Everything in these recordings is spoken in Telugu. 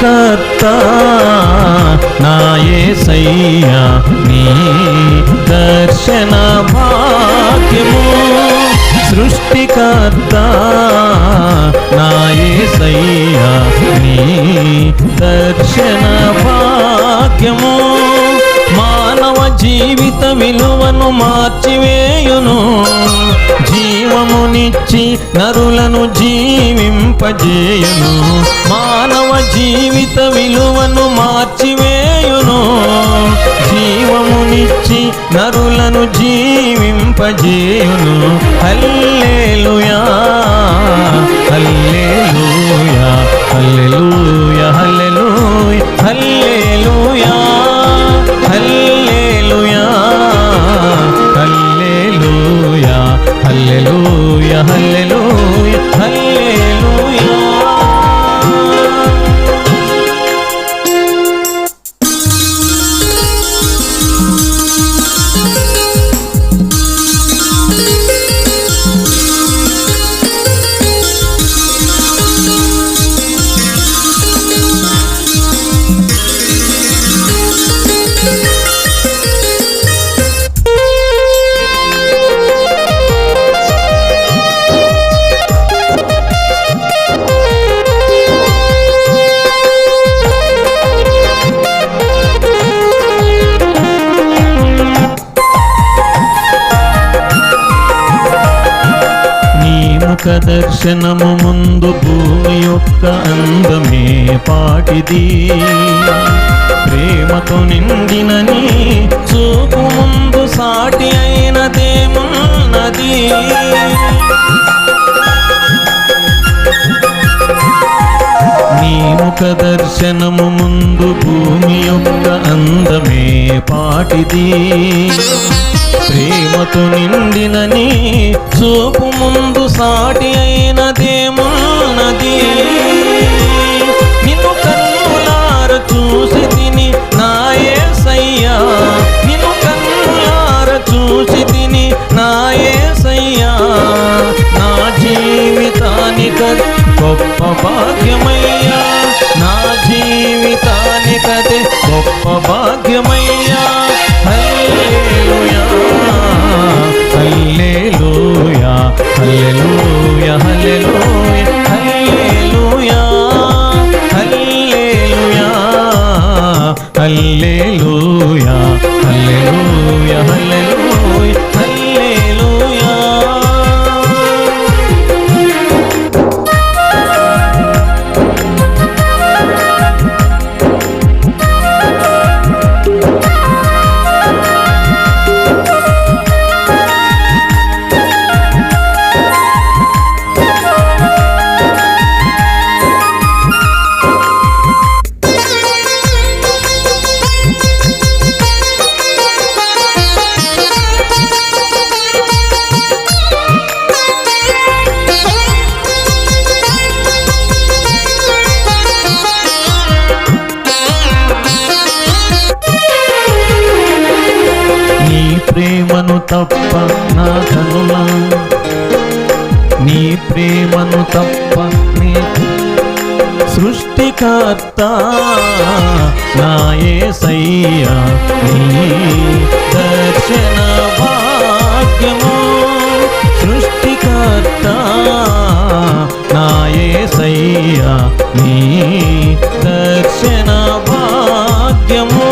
సృష్టికర్త నాయసయ్యా నీ దర్శన భాగ్యము సృష్టికర్త నాయసయ్యా నీ దర్శన భాగ్యము మానవ జీవిత విలువను మార్చివేయును. జీవమునిచ్చి నరులను జీవింపజేయును. మానవ జీవిత విలువను మార్చివేయును. జీవమునిచ్చి నరులను జీవింపజేయును. హల్లేలుయా హల్లేలు దర్శనము ముందు భూమి యొక్క అందమే పాటిది. ప్రేమతో నిండినని చూపు ముందు సాటి అయినదేమున్నది నీ ముఖ దర్శనము ముందు భూమి యొక్క అందమే పాటిది. ప్రేమతో నిండిన నీ చూపు ముందు సాటి అయినదేమున్నది నిన్ను కన్నులార చూసి తిని నాయసయ్యా నిన్ను కన్నులార చూసి తిని నాయసయ్యా నా జీవితానిక గొప్ప భాగ్యమయ్యా. నా జీవితానికదే గొప్ప భాగ్యమయ్యా. హల్లెలూయా హల్లెలూయా. ప్రేమను తప్ప నా కనులా నీ ప్రేమను తప్ప నీ సృష్టికర్త నాయసయ్యా నీ దర్శన భాగ్యము సృష్టికర్త నాయసయ్యా నీ దర్శన భాగ్యము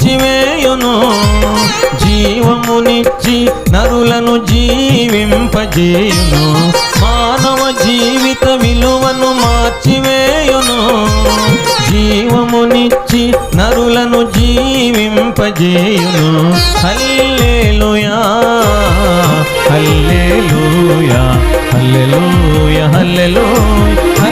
విలువను జీవమునిచ్చి నరులను జీవింపజేయును. మానవ జీవిత విలువను మార్చివేయును. జీవమునిచ్చి నరులను జీవింపజేయును. హల్లేలుయా హల్లేలుయా హల్లెలూయా హల్లెలూయా హల్లెలూయా.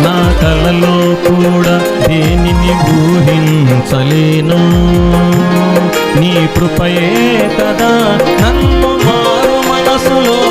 నా కళలో కూడా దేనిని ఊహించలేను. నీ కృపయే కదా నన్ను మారు మనసులో.